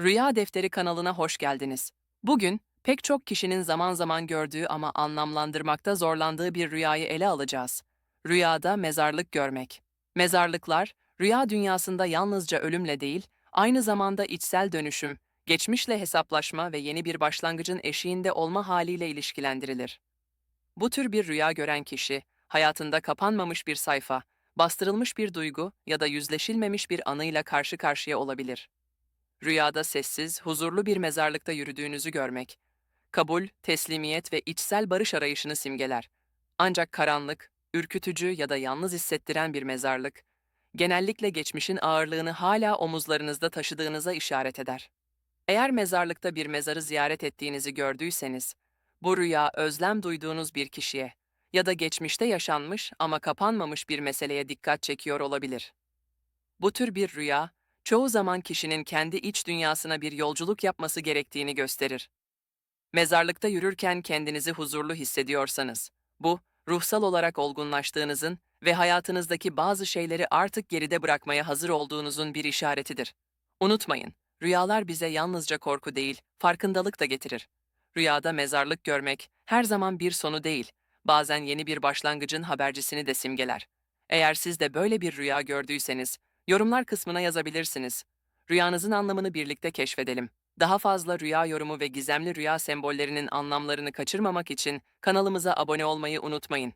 Rüya Defteri kanalına hoş geldiniz. Bugün pek çok kişinin zaman zaman gördüğü ama anlamlandırmakta zorlandığı bir rüyayı ele alacağız. Rüyada mezarlık görmek. Mezarlıklar, rüya dünyasında yalnızca ölümle değil, aynı zamanda içsel dönüşüm, geçmişle hesaplaşma ve yeni bir başlangıcın eşiğinde olma haliyle ilişkilendirilir. Bu tür bir rüya gören kişi, hayatında kapanmamış bir sayfa, bastırılmış bir duygu ya da yüzleşilmemiş bir anıyla karşı karşıya olabilir. Rüyada sessiz, huzurlu bir mezarlıkta yürüdüğünüzü görmek, kabul, teslimiyet ve içsel barış arayışını simgeler. Ancak karanlık, ürkütücü ya da yalnız hissettiren bir mezarlık, genellikle geçmişin ağırlığını hala omuzlarınızda taşıdığınıza işaret eder. Eğer mezarlıkta bir mezarı ziyaret ettiğinizi gördüyseniz, bu rüya özlem duyduğunuz bir kişiye ya da geçmişte yaşanmış ama kapanmamış bir meseleye dikkat çekiyor olabilir. Bu tür bir rüya, çoğu zaman kişinin kendi iç dünyasına bir yolculuk yapması gerektiğini gösterir. Mezarlıkta yürürken kendinizi huzurlu hissediyorsanız, bu, ruhsal olarak olgunlaştığınızın ve hayatınızdaki bazı şeyleri artık geride bırakmaya hazır olduğunuzun bir işaretidir. Unutmayın, rüyalar bize yalnızca korku değil, farkındalık da getirir. Rüyada mezarlık görmek her zaman bir sonu değil, bazen yeni bir başlangıcın habercisini de simgeler. Eğer siz de böyle bir rüya gördüyseniz, yorumlar kısmına yazabilirsiniz. Rüyanızın anlamını birlikte keşfedelim. Daha fazla rüya yorumu ve gizemli rüya sembollerinin anlamlarını kaçırmamak için kanalımıza abone olmayı unutmayın.